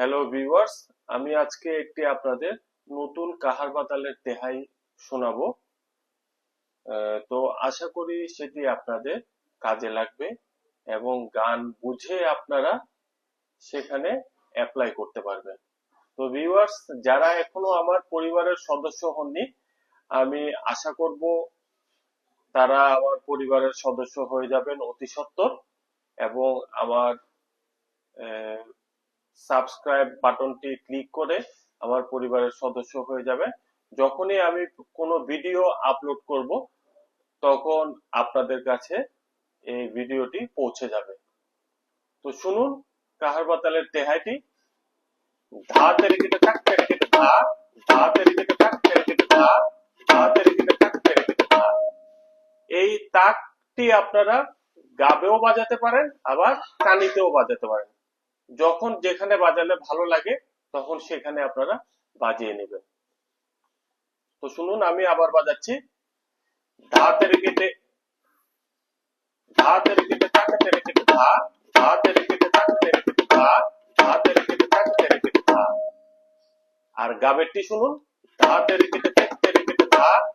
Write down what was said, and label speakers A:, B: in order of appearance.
A: Hello viewers আমি আজকে একটি আপনাদের নতুন কাহার বাতালের তেহাই শোনাবো। তো আশা করি সেটি আপনাদের কাজে লাগবে এবং গান বুঝে আপনারা সেখানে অ্যাপ্লাই করতে পারবেন। তো ভিউয়ার্স যারা এখনও আমার পরিবারের সদস্য হননি, আমি আশা করব তারা আমার পরিবারের সদস্য হয়ে যাবেন অতি সত্বর এবং আমার সাবস্ক্রাইব বাটনটি ক্লিক করে আমার পরিবারের সদস্য হয়ে যাবে। যখনই আমি কোনো ভিডিও আপলোড করব, তখন আপনাদের কাছে এই ভিডিওটি পৌঁছে যাবে। তো শুনুন, কাহার বাতালের তেহাইটি এই তাকটি আপনারা গাবেও বাজাতে পারেন, আবার কানিতেও বাজাতে পারেন। যখন যেখানে বাজালে ভালো লাগে, তখন সেখানে আপনারা বাজিয়ে নেবেন। তো শুনুন, আমি আবার বাজাচ্ছি। আর গাবেরটি শুনুন, ধা তেরিকিতে থাক তেরিকিতে ধা ধা